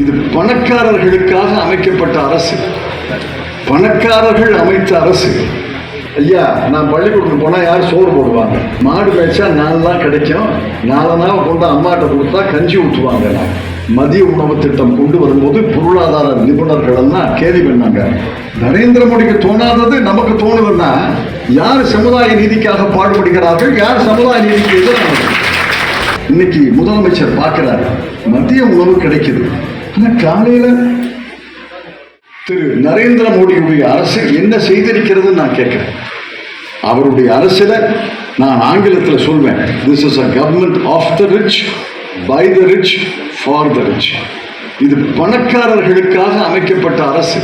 இது பணக்காரர்களுக்காக அமைக்கப்பட்ட அரசு. பணக்காரர்கள் அமைத்த அரசு. ஐயா நான் பள்ளிக்கூடத்துக்கு போனால் யார் சோறு போடுவாங்க? மாடு மேய்ச்சா நாலு தான் கிடைக்கும். நாலு நாள் கொண்டு அம்மாட்ட கொடுத்தா கஞ்சி ஊற்றுவாங்க மதிய உணவு திட்டம் கொண்டு வரும்போது பொருளாதார நிபுணர்கள் எல்லாம் கேள்வி பண்ணாங்க. நரேந்திர மோடிக்கு தோணாதது நமக்கு தோணுதுன்னா யார் சமுதாய நீதிக்காக பாடுபடுகிறார்கள் யார் சமுதாய நீதிக்கு எதிரானது? இன்னைக்கு முதலமைச்சர் பார்க்கிறார் மதிய உணவு கிடைக்குது. ஆனால் காலையில் திரு நரேந்திர மோடியுடைய அரசு என்ன செய்திருக்கிறது நான் கேட்குறேன். அவருடைய அரசில் நான் ஆங்கிலத்தில் சொல்வேன் this is a government of the rich by the rich for the rich இது பணக்காரர்களுக்காக அமைக்கப்பட்ட அரசு.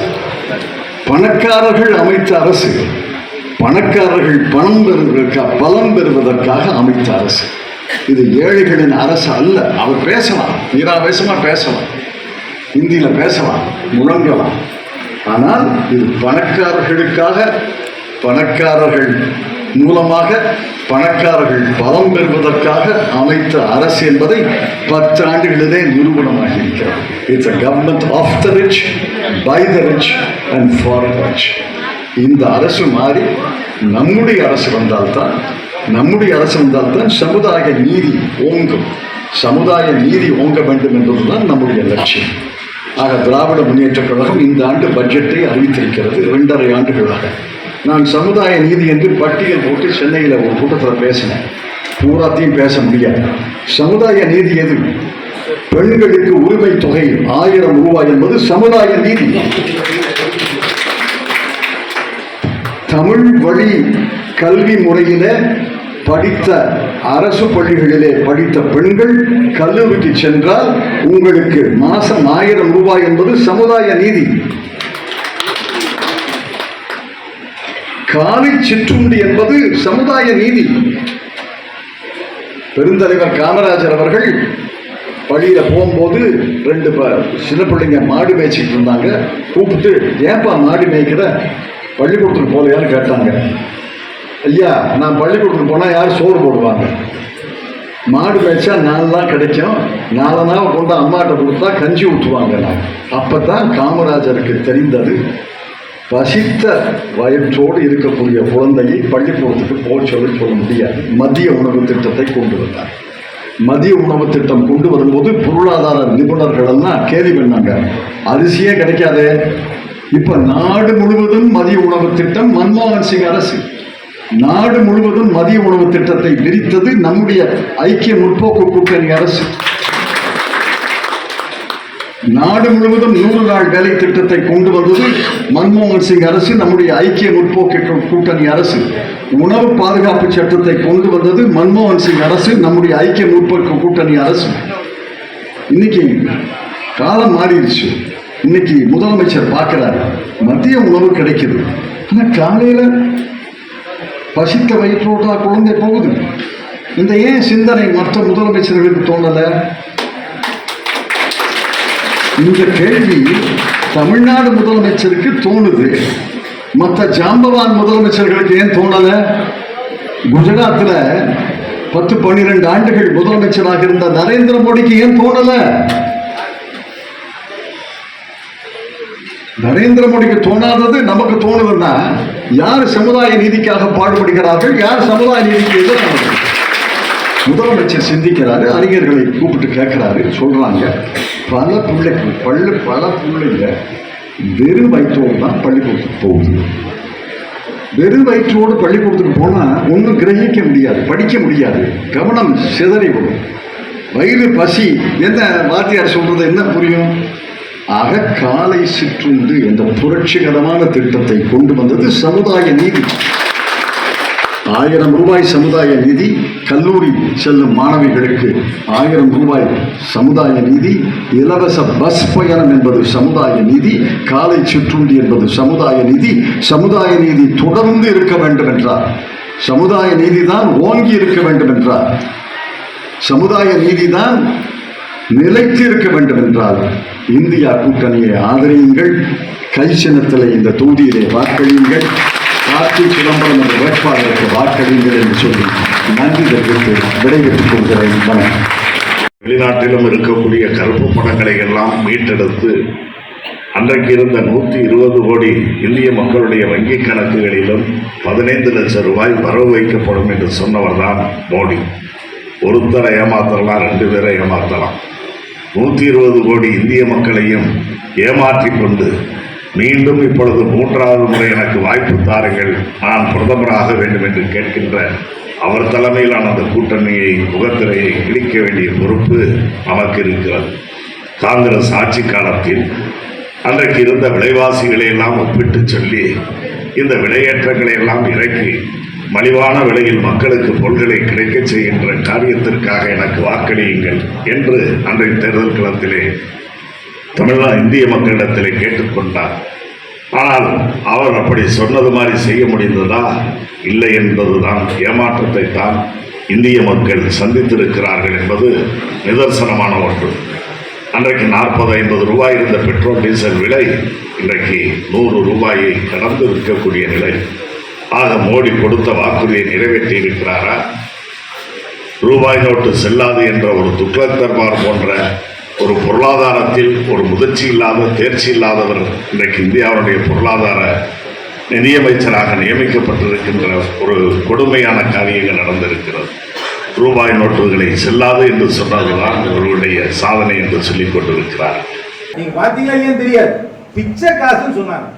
பணக்காரர்கள் அமைத்த அரசு. பணக்காரர்கள் பணம் பெறுவதற்காக பலம் பெறுவதற்காக அமைத்த அரசு. இது ஏழைகளின் அரசு அல்ல. அவர் பேசலாம். வீராவேசமா பேசலாம். ஹிந்தியில் பேசலாம் முழங்கலாம். ஆனால் இது பணக்காரர்களுக்காக பணக்காரர்கள் மூலமாக பணக்காரர்கள் பலம் பெறுவதற்காக அமைத்த அரசு என்பதை பத்து ஆண்டுகளிலே நிரூபணமாகி இருக்கிறது it's a government of the rich by the rich and for the rich இந்த அரசு மாறி நம்முடைய அரசு வந்தால்தான் நம்முடைய அரசு வந்தால்தான் சமுதாய நீதி ஓங்கும். சமுதாய நீதி ஓங்க வேண்டும் என்பதுதான் நம்முடைய லட்சியம். ஆக திராவிட முன்னேற்றக் கழகம் இந்த ஆண்டு பட்ஜெட்டை அறிவித்திருக்கிறது இரண்டரை ஆண்டுகளாக. நான் சமுதாய நீதி என்று பட்டியல் போட்டு சென்னையில் ஒரு கூட்டத்தில் பேசினேன். பூராத்தையும் பேச முடியாது. சமுதாய நீதி எது? பெண்களுக்கு உரிமை தொகை ஆயிரம் ரூபாய் என்பது சமுதாய நீதி. தமிழ் வழி கல்வி முறையில படித்த அரசு பள்ளிகளிலே படித்த பெண்கள் கல்லூரிக்கு சென்றால் உங்களுக்கு மாசம் ஆயிரம் ரூபாய் என்பது சமுதாய நீதி. காலை சிற்றுண்டி என்பது சமுதாய நீதி. பெருந்தலைவர் காமராஜர் அவர்கள் வழியில் போகும்போது ரெண்டு ப- சின்ன பிள்ளைங்க மாடு மேய்ச்சிக்கிட்டு இருந்தாங்க. கூப்பிட்டு ஏப்பா மாடு மேய்க்கிற? பள்ளிக்கூடத்துக்கு போலையான்னு கேட்டாங்க. ஐயா நான் பள்ளிக்கூடத்துக்கு போனால் யார் சோறு போடுவாங்க? மாடு மேய்ச்சா நாலு தான் கிடைக்கும். நாலு நாள் கொண்டு அம்மாட்ட கொடுத்தா கஞ்சி ஊற்றுவாங்க. நான் அப்போ தான் காமராஜருக்கு தெரிந்தது. பசித்த வயிற்றோடு இருக்கக்கூடிய குழந்தையை பள்ளிக்கூடத்துக்கு போக சொல்லி சொல்ல முடியாது. மதிய உணவு திட்டத்தை கொண்டு வந்தார். மதிய உணவு திட்டம் கொண்டு வரும்போது பொருளாதார நிபுணர்கள் எல்லாம் கேள்வி பண்ணாங்க. அரிசியே கிடைக்காதே. இப்போ நாடு முழுவதும் மதிய உணவு திட்டம் மன்மோகன் சிங் அரசு. நாடு முழுவதும் மதிய உணவு திட்டத்தை விரித்தது நம்முடைய ஐக்கிய முற்போக்கு கூட்டணி அரசு. நாடு முழுவதும் நூறு நாள் வேலை திட்டத்தை கொண்டு வந்தது மன்மோகன் சிங் அரசு நம்முடைய ஐக்கிய முற்போக்கு கூட்டணி அரசு. உணவு பாதுகாப்பு சட்டத்தை கொண்டு வந்தது மன்மோகன் சிங் அரசு நம்முடைய ஐக்கிய முற்போக்கு கூட்டணி அரசு. இன்னைக்கு காலம் மாறிடுச்சு. இன்னைக்கு முதலமைச்சர் பார்க்கிறார் மதிய உணவு கிடைக்குது. ஆனால் காலையில் பசித்த வயிற்றோட்டா குழந்தை போகுது? இந்த ஏன் சிந்தனை மற்ற முதலமைச்சர்களுக்கு தோணலை? இந்த கேள்வி தமிழ்நாடு முதலமைச்சருக்கு தோணுது. மற்ற ஜாம்பவான் முதலமைச்சர்களுக்கு ஏன் தோணலை? குஜராத்தில் பத்து பன்னிரெண்டு ஆண்டுகள் முதலமைச்சராக இருந்த நரேந்திர மோடிக்கு ஏன் தோணலை? நரேந்திர மோடிக்கு தோணாதது நமக்கு தோணுதுன்னா யார் சமுதாய நீதிக்காக பாடுபடுகிறார்கள் யார் சமுதாய நீதிக்கு எதிரானது முதலமைச்சர் சிந்திக்கிறாரு அறிஞர்களை கூப்பிட்டு கேட்கிறாரு சொல்றாங்க. பல பிள்ளைக்கு பள்ளு பல பிள்ளைங்க வெறும் வயிற்றோடு தான் பள்ளிக்கூடத்துக்கு போகுது. வெறும் வயிற்றோடு பள்ளிக்கூடத்துக்கு போனா ஒன்றும் கிரகிக்க முடியாது படிக்க முடியாது. கவனம் சிதறி விடும் வயிறு பசி என்ன வாத்தியார் சொல்றது என்ன புரியும்? அகக்காலை காலை சிற்றுண்டு என்ற புரட்சிகரமான திட்டத்தை கொண்டு வந்தது சமுதாய நீதி. ஆயிரம் ரூபாய் சமுதாய நிதி கல்லூரி செல்லும் மாணவிகளுக்கு ஆயிரம் ரூபாய் சமுதாய நிதி இலவச பஸ் பயணம் என்பது சமுதாய நிதி காலை சிற்றுண்டி என்பது சமுதாய நிதி சமுதாய நீதி தொடர்ந்து இருக்க வேண்டும் என்றார். சமுதாய நீதி தான் ஓங்கி இருக்க வேண்டும் என்றார். சமுதாய நீதிதான் நிலைத்து இருக்க வேண்டும் என்றால் இந்தியா கூட்டணியை ஆதரியுங்கள். கை இந்த தொகுதியிலே வாக்களியுங்கள். கார்த்தி சிதம்பரம் என்ற வேட்பாளருக்கு வாக்களியுங்கள் என்று சொல்லி நன்றி தெரிவித்து விடைபெற்றுக் கொள்கிறேன். வணக்கம். வெளிநாட்டிலும் இருக்கக்கூடிய கருப்பு பணங்களை எல்லாம் மீட்டெடுத்து அன்றைக்கு இருந்த நூற்றி இருபது கோடி இந்திய மக்களுடைய வங்கி கணக்குகளிலும் பதினைந்து லட்சம் ரூபாய் வரவு வைக்கப்படும் என்று சொன்னவர் தான் மோடி. ஒருத்தரை ஏமாத்தலாம் ரெண்டு பேரை ஏமாத்தலாம். நூற்றி இருபது கோடி இந்திய மக்களையும் ஏமாற்றி கொண்டு மீண்டும் இப்பொழுது மூன்றாவது முறை எனக்கு வாய்ப்பு தாருங்கள். நான் பிரதமராக வேண்டும் என்று கேட்கின்ற அவர் தலைமையிலான அந்த கூட்டணியை முகத்திரையை கிழிக்க வேண்டிய பொறுப்பு நமக்கு இருக்கிறது. காங்கிரஸ் ஆட்சி காலத்தில் அன்றைக்கு இருந்த விலைவாசிகளை எல்லாம் ஒப்பிட்டு சொல்லி இந்த விலையேற்றங்களை எல்லாம் இறக்கி மலிவான விலையில் மக்களுக்கு பொருள்களை கிடைக்கச் செய்கின்ற காரியத்திற்காக எனக்கு வாக்களியுங்கள் என்று அன்றைய தேர்தல் களத்திலே தமிழ்நாடு இந்திய மக்களிடத்திலே கேட்டுக்கொண்டார். ஆனால் அவர் அப்படி சொன்னது மாதிரி செய்ய முடிந்ததா? இல்லை என்பதுதான் ஏமாற்றத்தை தான் இந்திய மக்கள் சந்தித்திருக்கிறார்கள் என்பது நிதர்சனமான ஒன்று. அன்றைக்கு நாற்பது ஐம்பது ரூபாய் இருந்த பெட்ரோல் டீசல் விலை இன்றைக்கு நூறு ரூபாயை கடந்து விற்கக்கூடிய நிலை. ஆக மோடி கொடுத்த வாக்குறுதியை நிறைவேற்றி இருக்கிறாரா? ரூபாய் நோட்டு செல்லாது என்ற ஒரு துக்ளக் தர்பார் போன்ற ஒரு பொருளாதாரத்தில் ஒரு முதிர்ச்சி இல்லாத தேர்ச்சி இல்லாதவர் இன்றைக்கு இந்தியாவுடைய பொருளாதார நிதியமைச்சராக நியமிக்கப்பட்டிருக்கின்ற ஒரு கொடுமையான காரியங்கள் நடந்திருக்கிறது. ரூபாய் நோட்டுகளை செல்லாது என்று சொன்னதுதான் இவர்களுடைய சாதனை என்று சொல்லிக் கொண்டிருக்கிறார். நீங்க பாத்தீங்களா தெரியாது? பிச்சை காசுன்னு சொன்னாங்க.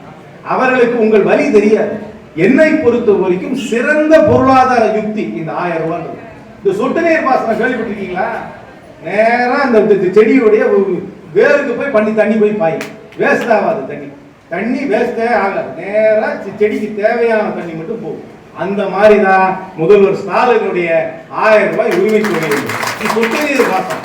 அவர்களுக்கு உங்கள் வழி தெரியாது. என்னை பொறுத்த வரைக்கும் சிறந்த பொருளாதார யுக்தி இந்த ஆயிரம் ரூபாய் இந்த சொட்டு நீர் பாசனம் கேள்விப்பட்டிருக்கீங்களா? நேரா அந்த செடியுடைய வேருக்கு போய் பண்ணி தண்ணி போய் பாய் வேஸ்ட் ஆகாது தண்ணி. தண்ணி வேஸ்டே ஆகாது. நேரா செடிக்கு தேவையான தண்ணி மட்டும் போகும். அந்த மாதிரி தான் முதல்வர் ஸ்டாலினுடைய ஆயிரம் ரூபாய் உரிமை தொகை சொட்டு நீர் பாசனம்.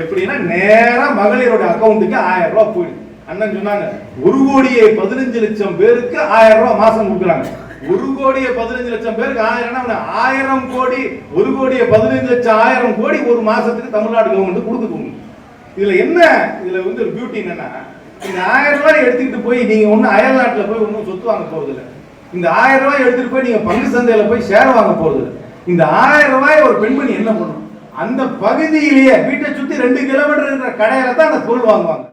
எப்படின்னா நேரா மகளிரோட அக்கௌண்ட்டுக்கு ஆயிரம் ரூபாய் போயிடுது அண்ணன் சொன்னாங்க ஒரு கோடியே பதினஞ்சு லட்சம் பேருக்கு ஆயிரம் ரூபாய் மாசம் கொடுக்குறாங்க. ஒரு கோடியே பதினஞ்சு லட்சம் பேருக்கு ஆயிரம் ஆயிரம் கோடி ஒரு கோடியே பதினஞ்சு லட்சம் ஆயிரம் கோடி ஒரு மாசத்துக்கு தமிழ்நாடு கவர்மெண்ட் கொடுத்துக்கோங்க இதுல என்ன இதுல வந்து ஒரு பியூட்டி என்னன்னா இந்த ஆயிரம் ரூபாய் எடுத்துக்கிட்டு போய் நீங்க ஒன்னும் அயல் நாட்டுல போய் ஒன்றும் சொத்து வாங்க போறது இந்த ஆயிரம் ரூபாய் எடுத்துட்டு போய் நீங்க பங்கு சந்தையில போய் ஷேர் வாங்க போறது இந்த ஆயிரம் ரூபாய் ஒரு பெண்மணி என்ன பண்ணும் அந்த பகுதியிலேயே வீட்டை சுத்தி ரெண்டு கிலோமீட்டர் இருக்கிற கடையில தான் அந்த பொருள் வாங்குவாங்க.